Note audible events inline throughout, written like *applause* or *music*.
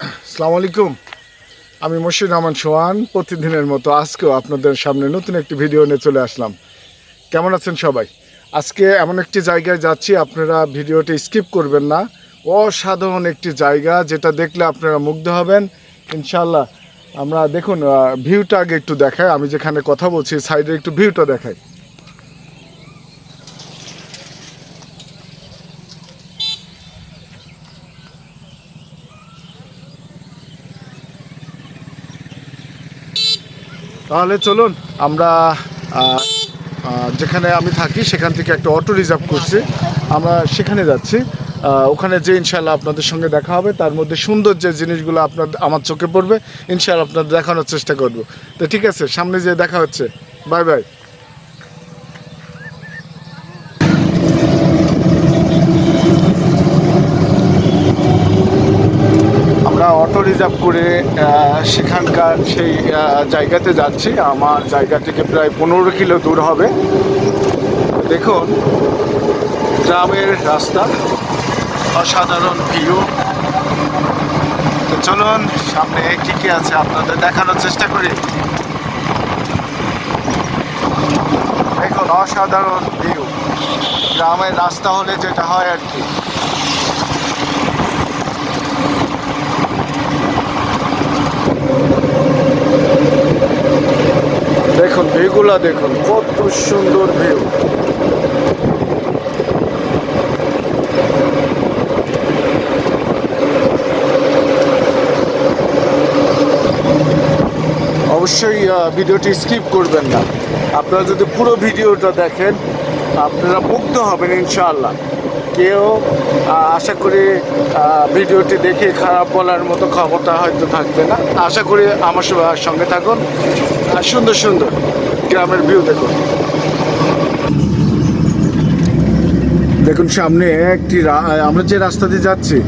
আসসালামু আলাইকুম। আমি মশির রহমান সোহান, প্রতিদিনের মতো আজকেও আপনাদের সামনে নতুন একটি ভিডিও নিয়ে চলে আসলাম। কেমন আছেন সবাই? আজকে এমন একটি জায়গায় যাচ্ছি, আপনারা ভিডিওটি স্কিপ করবেন না। অসাধারণ একটি জায়গা, যেটা দেখলে আপনারা মুগ্ধ হবেন। ইনশাল্লাহ আমরা দেখুন ভিউটা আগে একটু দেখাই, আমি যেখানে কথা বলছি সাইডে একটু ভিউটা দেখাই। তাহলে চলুন আমরা যেখানে আমি থাকি সেখান থেকে একটা অটো রিজার্ভ করছি। আমরা সেখানে যাচ্ছি। ওখানে যে ইনশাল্লাহ আপনাদের সঙ্গে দেখা হবে, তার মধ্যে সুন্দর যে জিনিসগুলো আপনার, আমার চোখে পড়বে। ইনশাল্লাহ আপনাদের দেখানোর চেষ্টা করব। তো ঠিক আছে, সামনে যে দেখা হচ্ছে। বাই বাই আমরা অটো রিজার্ভ করে সেখানকার সেই জায়গাতে যাচ্ছি। আমার জায়গা থেকে প্রায় পনেরো কিলো দূর হবে। দেখুন, গ্রামের রাস্তা, অসাধারণ ভিউ তো চলুন, সামনে কি কি আছে আপনাদের দেখানোর চেষ্টা করি। দেখুন, অসাধারণ ভিউ গ্রামের রাস্তা হলে যেটা হয় আর কি। দেখুন, ভিউগুলা দেখুন, কত সুন্দর ভিউ। অবশ্যই ভিডিওটি স্কিপ করবেন না। আপনারা যদি পুরো ভিডিওটা দেখেন, আপনারা মুগ্ধ হবেন, ইনশাআল্লাহ। কেউ আশা করি ভিডিওটি দেখে খারাপ বলার মতো ক্ষমতা হয়তো থাকবে না। আশা করি আমার সঙ্গে- সঙ্গে থাকুন। আর সুন্দর সুন্দর গ্রামের ভিউ দেখুন। দেখুন, সামনে একটি আমরা যে রাস্তা দিয়ে যাচ্ছি,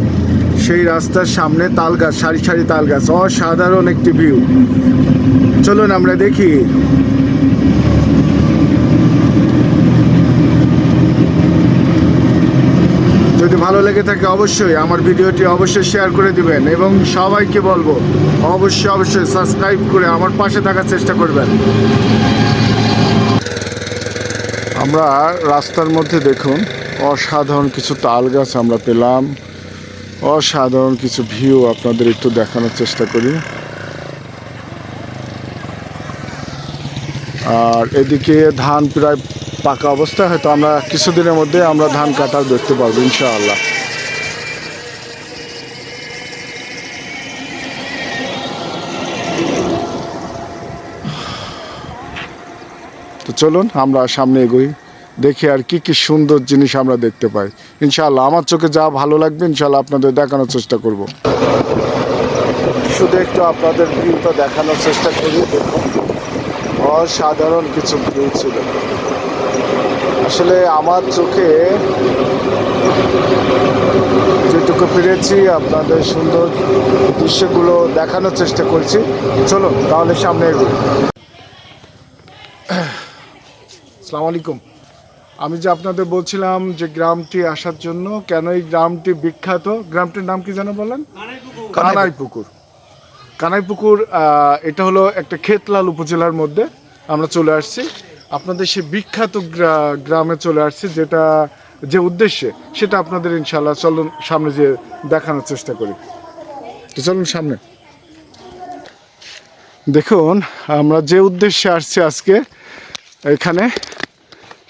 সেই রাস্তার সামনে তাল গাছ সারি সারি তাল গাছ অসাধারণ একটি ভিউ চলুন আমরা দেখি ভালো লেগে থাকে অবশ্যই, আমার ভিডিওটি অবশ্যই শেয়ার করে দিবেন এবং সবাইকে বলব, অবশ্যই অবশ্যই সাবস্ক্রাইব করে আমার পাশে থাকার চেষ্টা করবেন। আমরা রাস্তার মধ্যে দেখুন, অসাধারণ কিছু তাল গাছ আমরা পেলাম, অসাধারণ কিছু ভিউ আপনাদের একটু দেখানোর চেষ্টা করি। আর এদিকে ধান প্রায় পাকা অবস্থায় হয়তো আমরা কিছুদিনের মধ্যে আমরা ধান কাটার দেখতে পারব, ইনশাআল্লাহ। তো চলুন, আমরা সামনে এগোই, দেখি আর কি কি সুন্দর জিনিস আমরা দেখতে পাই। ইনশাআল্লাহ, আমার চোখে যা ভালো লাগবে, ইনশাআল্লাহ আপনাদের দেখানোর চেষ্টা করব। শুধু একটু আপনাদের ভিউটা দেখানোর চেষ্টা করি, দেখুন। অসাধারণ কিছু ভিউ ছিল। আসলে আমার চোখে যেটুকু পেরেছি আপনাদের সুন্দর দৃশ্যগুলো দেখানোর চেষ্টা করছি। চলো তাহলে সামনে এগোই। আসসালামু আলাইকুম। আমি যে আপনাদের বলছিলাম যে গ্রামটি আসার জন্য কেন এই গ্রামটি বিখ্যাত? গ্রামটির নাম কি যেন বলেন? কানাই পুকুর কানাই পুকুর এটা হলো একটা খেতলাল উপজেলার মধ্যে আমরা চলে আসছি। আপনাদের সেই বিখ্যাত গ্রামে চলে আসছি, যেটা যে উদ্দেশ্যে, সেটা আপনাদের ইনশাল্লাহ চলুন সামনে যে দেখানোর চেষ্টা করি। তো চলুন সামনে। দেখুন, আমরা যে উদ্দেশ্যে আসছি আজকে এখানে,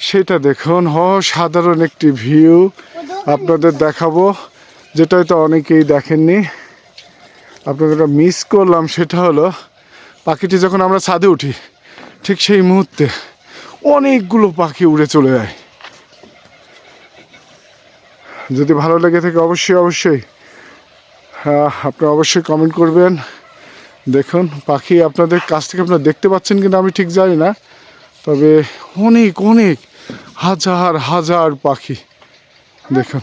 সেটা দেখুন অসাধারণ একটি ভিউ। আপনাদের দেখাবো, যেটা হয়তো অনেকেই দেখেননি। আপনাদের মিস করলাম, সেটা হলো, পাখিটি যখন আমরা ছাদে উঠি, ঠিক সেই মুহূর্তে অনেকগুলো পাখি উড়ে চলে যায়। যদি ভালো লেগে থাকে অবশ্যই অবশ্যই আহ, আপনারা অবশ্যই কমেন্ট করবেন। দেখুন পাখি আপনাদের কাছ থেকে আপনারা দেখতে পাচ্ছেন কিনা আমি ঠিক জানি না তবে অনেক অনেক হাজার হাজার পাখি। দেখুন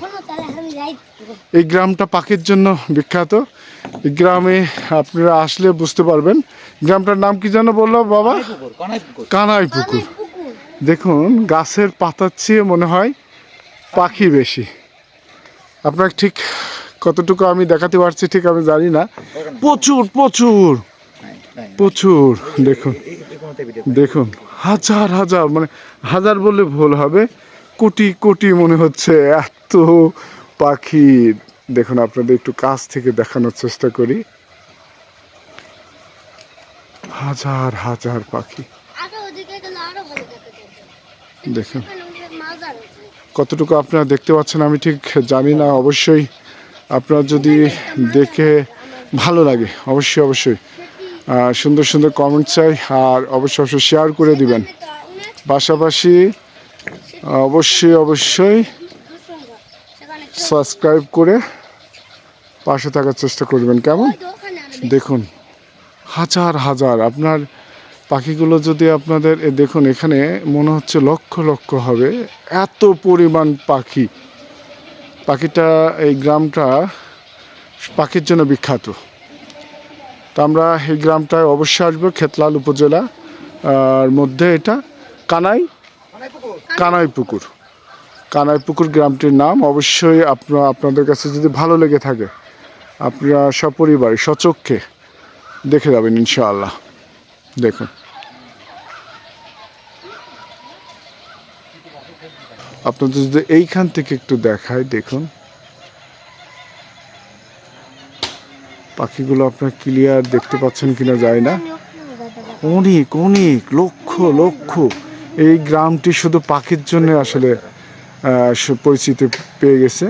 এই গ্রামটা পাখির জন্য বিখ্যাত। এই গ্রামে আপনারা আসলে বুঝতে পারবেন। গ্রামটার নাম কি যেন বলল বাবা? কানাই পুকুর দেখুন, গাছের পাতার চেয়ে মনে হয় পাখি বেশি। আপনারা ঠিক কতটুকু আমি দেখাতে পারছি ঠিক আমি জানি না। প্রচুর প্রচুর প্রচুর, দেখুন দেখুন, হাজার হাজার মানে হাজার বললে ভুল হবে। কোটি কোটি মনে হচ্ছে এত পাখি। দেখুন, আপনাদের একটু কাছ থেকে দেখানোর চেষ্টা করি। হাজার হাজার পাখি আরও ওদিকে গেলে আরও ভালো দেখা যেত দেখুন। কতটুকু আপনারা দেখতে পাচ্ছেন আমি ঠিক জানি না, অবশ্যই আপনারা যদি দেখে ভালো লাগে, অবশ্যই অবশ্যই। সুন্দর সুন্দর কমেন্ট চাই আর অবশ্যই অবশ্যই শেয়ার করে দিবেন। পাশাপাশি অবশ্যই অবশ্যই সাবস্ক্রাইব করে পাশে থাকার চেষ্টা করবেন। কেমন? দেখুন, হাজার হাজার। আপনার পাখিগুলো যদি আপনাদের দেখুন, এখানে মনে হচ্ছে লক্ষ লক্ষ হবে, এত পরিমাণ পাখি। পাখিটা এই গ্রামটা পাখির জন্য বিখ্যাত। তো আমরা এই গ্রামটায় অবশ্যই আসব, খেতলাল উপজেলা, আর মধ্যে এটা কানাই কানাই পুকুর কানাই পুকুর গ্রামটির নাম অবশ্যই আপনার আপনাদের কাছে যদি ভালো লেগে থাকে, আপনারা সপরিবার, সচক্ষে দেখে যাবেন ইনশাআল্লাহ। দেখুন। আপনাদের যদি এইখান থেকে একটু দেখায় দেখুন। পাখিগুলো আপনার ক্লিয়ার দেখতে পাচ্ছেন কিনা যায় না। অনেক অনেক, লক্ষ লক্ষ। এই গ্রামটি শুধু পাখির জন্য আসলে পরিচিতি পেয়ে গেছে।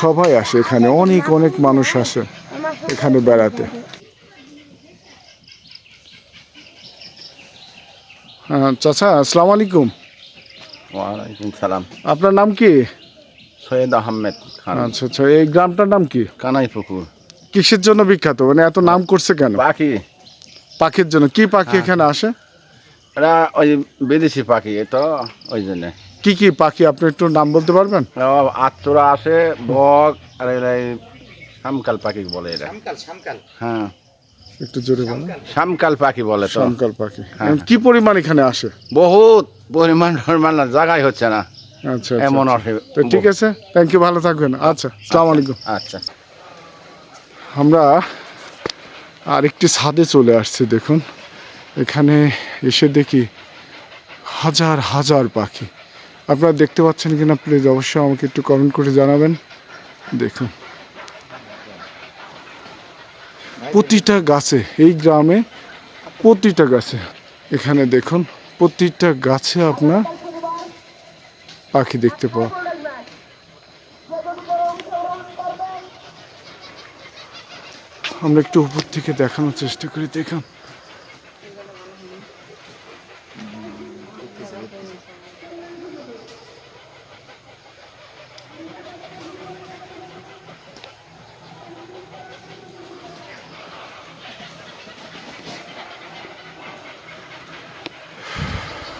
সবাই আসে এখানে, অনেক অনেক মানুষ আসে এখানে বেড়াতে। চাচা আসসালামু আলাইকুম। ওয়ালাইকুম সালাম। আপনার নাম কি? সৈয়দ আহমেদ খান। আচ্ছা আচ্ছা এই গ্রামটার নাম কি? কানাই পুকুর কিসের জন্য বিখ্যাত? মানে এত নাম করছে কেন? পাখি। পাখির জন্য। কি পাখি এখানে আসে? এরা ওই বিদেশি পাখি তো ওই জন্যে। কি কি পাখি? আপনি একটু নাম বলতে পারবেন? আত্মরা আসে বক আর শামকাল পাখি বলে এরা। হ্যাঁ। একটু জোরে বলেন শামকাল পাখি বলে তো। শঙ্কর পাখি। হ্যাঁ। কি পরিমাণ এখানে আসে? বহুত পরিমাণ পরিমাণ জায়গায় হচ্ছে না। আচ্ছা আচ্ছা, এমন আচ্ছা। আসে তো ঠিক আছে থ্যাংক ইউ ভালো থাকবেন। আচ্ছা আসসালামু আলাইকুম। আচ্ছা। আমরা আরেকটি ছাদে চলে আসছি দেখুন। এখানে এসে দেখি হাজার হাজার পাখি। আপনারা দেখতে পাচ্ছেন কিনা প্লিজ অবশ্যই আমাকে একটু কমেন্ট করে জানাবেন। দেখুন। প্রতিটা গাছে, এই গ্রামে প্রতিটা গাছে, এখানে দেখুন, প্রতিটা গাছে আপনার পাখি দেখতে পাওয়া আমরা একটু উপর থেকে দেখানোর চেষ্টা করি, দেখুন।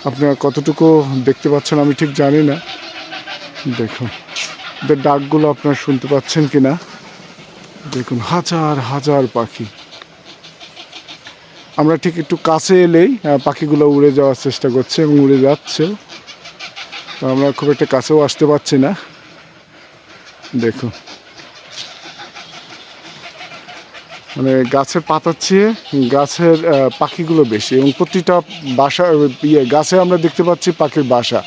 আপনারা কতটুকু দেখতে পাচ্ছেন আমি ঠিক জানি না। দেখুন ওদের ডাকগুলো আপনারা শুনতে পাচ্ছেন কি না দেখুন, হাজার হাজার পাখি। আমরা ঠিক একটু কাছে এলেই পাখিগুলো উড়ে যাওয়ার চেষ্টা করছে এবং উড়ে যাচ্ছে। তো আমরা খুব একটা কাছেও আসতে পারছি না। দেখুন মানে গাছের পাতার চেয়ে গাছের পাখিগুলো বেশি এবং প্রতিটা বাসা ইয়ে গাছে আমরা দেখতে পাচ্ছি পাখির বাসা।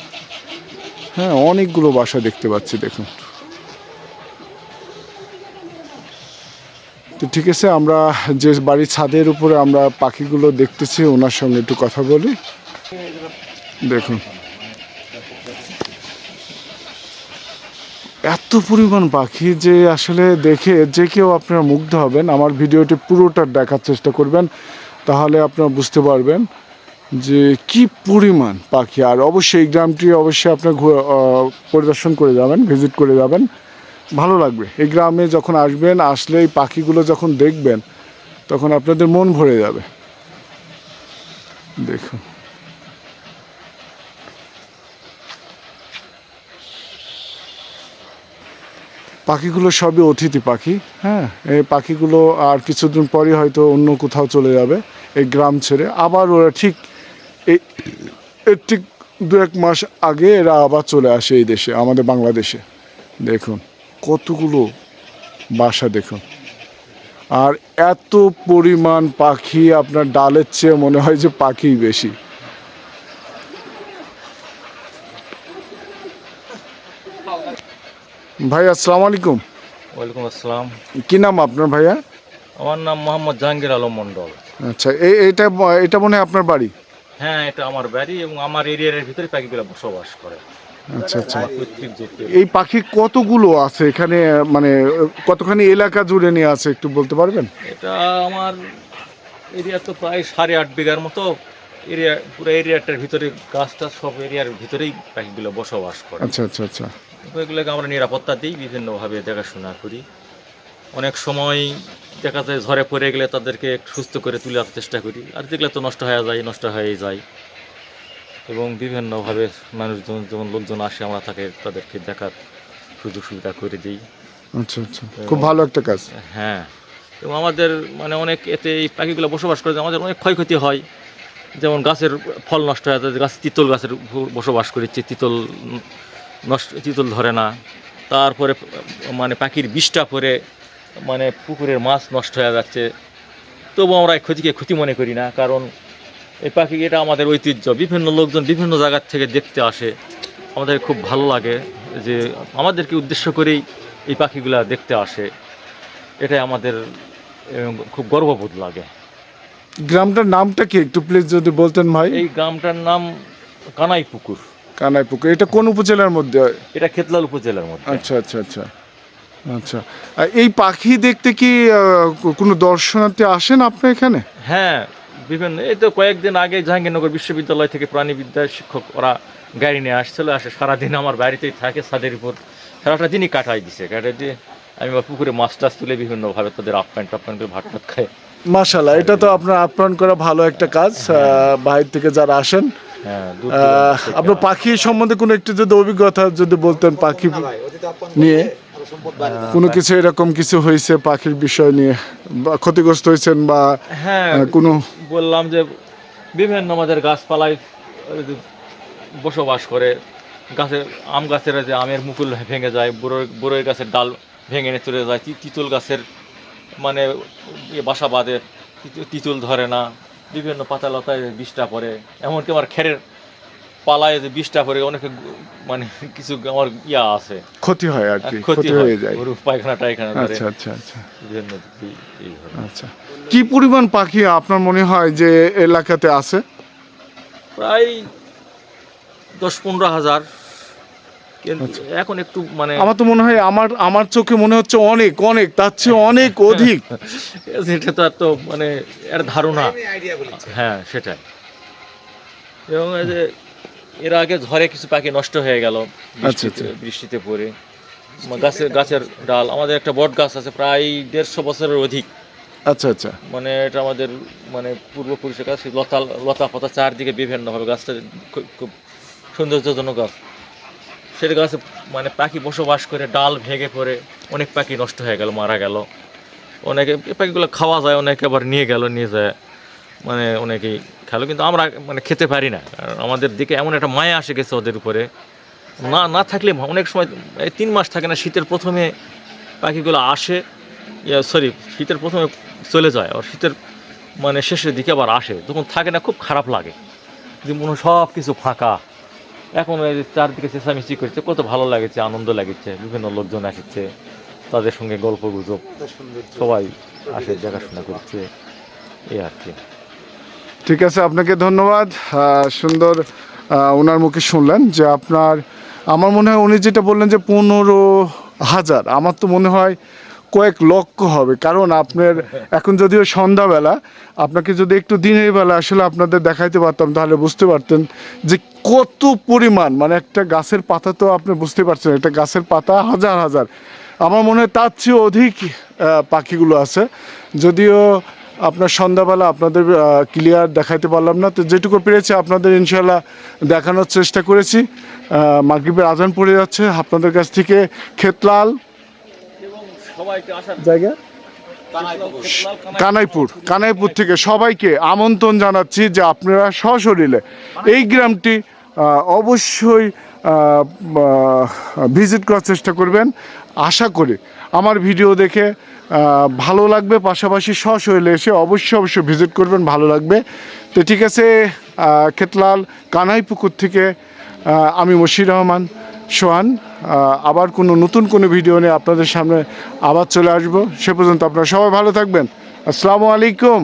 হ্যাঁ অনেকগুলো বাসা দেখতে পাচ্ছি, দেখুন। তো ঠিক আছে, আমরা যে বাড়ির ছাদের উপরে আমরা পাখিগুলো দেখতেছি, ওনার সঙ্গে একটু কথা বলি। দেখুন। এত পরিমাণ পাখি যে আসলে দেখে যে কেউ আপনারা মুগ্ধ হবেন, আমার ভিডিওটি পুরোটা দেখার চেষ্টা করবেন, তাহলে আপনারা বুঝতে পারবেন যে কি পরিমাণ পাখি। আর অবশ্যই এই গ্রামটি অবশ্যই আপনার পরিদর্শন করে যাবেন, ভিজিট করে যাবেন। ভালো লাগবে। এই গ্রামে যখন আসবেন, আসলে এই পাখিগুলো যখন দেখবেন, তখন আপনাদের মন ভরে যাবে। দেখুন। পাখিগুলো সবই অতিথি পাখি হ্যাঁ? এই পাখিগুলো আর কিছুদিন পরই হয়তো অন্য কোথাও চলে যাবে এই গ্রাম ছেড়ে। আবার ওরা ঠিক এই এর ঠিক দু এক মাস আগে এরা আবার চলে আসে এই দেশে, আমাদের বাংলাদেশে। দেখুন, কতগুলো বাসা দেখুন। আর এত পরিমাণ পাখি আপনার ডালের চেয়ে মনে হয় যে পাখি বেশি। ভাই আসসালামু আলাইকুম। ওয়ালাইকুম আসসালাম। কি নাম আপনার ভাইয়া? আমার নাম মোহাম্মদ জাহাঙ্গীর আলম মণ্ডল। আচ্ছা এই এটা এটা মনে হয় আপনার বাড়ি? হ্যাঁ এটা আমার বাড়ি এবং আমার এরিয়ার ভিতরে পাখিগুলো বসবাস করে। আচ্ছা আচ্ছা। এই পাখি কতগুলো আছে এখানে? মানে কতখানি এলাকা জুড়ে নিয়ে আছে একটু বলতে পারবেন? এটা আমার এরিয়া তো প্রায় সাড়ে আট বিঘার মতো। এরিয়া পুরো এরিয়াটার ভিতরে গাছটা সব এরিয়ার ভিতরেই পাখিগুলো বসবাস করে। আচ্ছা আচ্ছা আচ্ছা। তো এগুলোকে আমরা নিরাপত্তা দিই বিভিন্নভাবে দেখাশোনা করি। অনেক সময় দেখা যায় ঝড়ে পড়ে গেলে তাদেরকে সুস্থ করে তুলে আনার চেষ্টা করি। আর যেগুলো তো নষ্ট হয়ে যায় নষ্ট হয়ে যায়। এবং বিভিন্নভাবে মানুষজন যেমন লোকজন আসে আমরা তাকে তাদেরকে দেখার সুযোগ সুবিধা করে দিই। আচ্ছা আচ্ছা। খুব ভালো একটা কাজ। হ্যাঁ। এবং আমাদের মানে অনেক এতে এই পাখিগুলো বসবাস করে আমাদের অনেক ক্ষয়ক্ষতি হয়। যেমন গাছের ফল নষ্ট হয়ে যায় গাছ তিতল গাছের বসবাস করেছে তিতল নষ্ট তিতল ধরে না। তারপরে মানে পাখির বিষটা পরে মানে পুকুরের মাছ নষ্ট হয়ে যাচ্ছে। তবু আমরা এই ক্ষতিকে ক্ষতি মনে করি না কারণ এই পাখি এটা আমাদের ঐতিহ্য। বিভিন্ন লোকজন বিভিন্ন জায়গার থেকে দেখতে আসে। আমাদের খুব ভালো লাগে যে আমাদেরকে উদ্দেশ্য করেই এই পাখিগুলা দেখতে আসে। এটাই আমাদের খুব গর্ববোধ লাগে। গ্রামটার নামটা কি? একটু প্লিজ যদি বলতেন ভাই। এই গ্রামটার নাম কানাই পুকুর কানাইপুকুর। এটা কোন উপজেলার মধ্যে? এটা খেতলাল উপজেলার মধ্যে। আচ্ছা আচ্ছা আচ্ছা। আচ্ছা। আর এই পাখি দেখতে কি আহ, কোনো দর্শনার্থী আসেন আপনার এখানে? হ্যাঁ বিভিন্ন এই তো কয়েকদিন আগে জাহাঙ্গীরনগর বিশ্ববিদ্যালয় থেকে প্রাণীবিদ্যার শিক্ষক ওরা গাড়ি নিয়ে আসছিল আসে সারাদিন আমার বাড়িতেই থাকে ছাদের উপর। সারাটা দিনই কাটাই দিছে কাটাই দিয়ে আমি আবার পুকুরে মাছ টাছ তুলে বিভিন্নভাবে তাদের আপ্যায়ন টাপ্যায়ন করে ভাত টাত খাই। মাশাল্লাহ এটা তো আপনার আপ্যায়ন করা ভালো একটা কাজ আহ, বাইরে থেকে যারা আসেন হ্যাঁ আহ, আপনার পাখি সম্বন্ধে কোনো একটু যদি অভিজ্ঞতা যদি বলতেন পাখি নিয়ে। কোনো কিছু এরকম কিছু হয়েছে পাখির বিষয় নিয়ে? বা ক্ষতিগ্রস্ত হয়েছেন বা হ্যাঁ কোনো বললাম যে বিভিন্ন আমাদের গাছপালায় বসবাস করে। গাছের আম গাছের যে আমের মুকুল ভেঙে যায় বড়ই বড়ই গাছের ডাল ভেঙে নিয়ে চলে যায়। তিতুল গাছের মানে ইয়ে বাসা বাঁধে তিতু- তিতুল ধরে না। বিভিন্ন পাতা লতায় বিষটা পড়ে। এমনকি আমার খেরের পালায় যে বিষটা পড়ে অনেকে মানে কিছু আমার ইয়া আছে। ক্ষতি হয় আর কি ক্ষতি হয়ে। যায়। গরু পায়খানা টায়খানা আচ্ছা আচ্ছা আচ্ছা। বিভিন্ন। আচ্ছা। কি পরিমাণ পাখি আপনার মনে হয় যে এলাকাতে আছে? প্রায় দশ পনেরো হাজার। এখন একটু মানে আমার তো মনে হয় আমার আমার চোখে মনে হচ্ছে অনেক অনেক তার চেয়ে অনেক অধিক। *laughs* সেটা তো আর তো মানে এর ধারণা। হ্যাঁ সেটাই। এবং যে এর আগে ঝড়ে কিছু পাখি নষ্ট হয়ে গেল আচ্ছা, বৃষ্টিতে বৃষ্টিতে পড়ে। গাছের গাছের ডাল আমাদের একটা বট গাছ আছে প্রায় দেড়শো বছরের অধিক। আচ্ছা আচ্ছা। মানে এটা আমাদের মানে পূর্বপুরুষের কাছে লতা লতা পাতা চারদিকে বিভিন্নভাবে গাছটা খুব খুব সৌন্দর্যজনক গাছ। সেটা গাছে মানে পাখি বসবাস করে, ডাল ভেঙে পড়ে, অনেক পাখি নষ্ট হয়ে গেল, মারা গেল। অনেকে পাখিগুলো খাওয়া যায়, অনেকে আবার নিয়ে গেল, নিয়ে যায়। মানে অনেকেই খেলো, কিন্তু আমরা মানে খেতে পারি না। কারণ আমাদের দিকে এমন একটা মায়া আসে গেছে ওদের উপরে। না না থাকলে অনেক সময় এই তিন মাস থাকে না, শীতের প্রথমে পাখিগুলো আসে সরি শীতের প্রথমে চলে যায়, আর শীতের মানে শেষের দিকে আবার আসে। তখন থাকে না, খুব খারাপ লাগে। যে মনে সব কিছু ফাঁকা। এখন এই যে চারদিকে চেঁচামেচি করছে কত ভালো লাগেছে আনন্দ লাগছে বিভিন্ন লোকজন আসছে তাদের সঙ্গে গল্প গুজব সবাই আসে দেখাশোনা করছে এই আর কি। ঠিক আছে আপনাকে ধন্যবাদ। সুন্দর ওনার মুখে শুনলেন যে আপনার আমার মনে হয় উনি যেটা বললেন যে পনেরো হাজার আমার তো মনে হয় কয়েক লক্ষ হবে। কারণ আপনার এখন যদিও সন্ধ্যাবেলা, আপনাকে যদি একটু দিনের বেলা আসলে আপনাদের দেখাইতে পারতাম, তাহলে বুঝতে পারতেন যে কত পরিমাণ মানে একটা গাছের পাতা তো আপনি বুঝতে পারছেন, একটা গাছের পাতা হাজার হাজার। আমার মনে হয় তার চেয়ে অধিক পাখিগুলো আছে। যদিও আপনার সন্ধ্যাবেলা আপনাদের ক্লিয়ার দেখাইতে পারলাম না, তো যেটুকু পেরেছি আপনাদের ইনশাল্লাহ দেখানোর চেষ্টা করেছি। মাগরীবের আজান পড়ে যাচ্ছে। আপনাদের কাছ থেকে খেতলাল জায়গা? কানাইপুর। কানাইপুর থেকে সবাইকে আমন্ত্রণ জানাচ্ছি যে আপনারা সশরীরে এই গ্রামটি অবশ্যই ভিজিট করার চেষ্টা করবেন। আশা করি আমার ভিডিও দেখে ভালো লাগবে পাশাপাশি সশৈলে এসে অবশ্যই অবশ্যই ভিজিট করবেন ভালো লাগবে। তো ঠিক আছে খেতলাল কানাই পুকুর থেকে আমি মশির রহমান সোহান আবার কোনো নতুন কোনো ভিডিও নিয়ে আপনাদের সামনে আবার চলে আসব। সে পর্যন্ত আপনারা সবাই ভালো থাকবেন। আসসালামু আলাইকুম।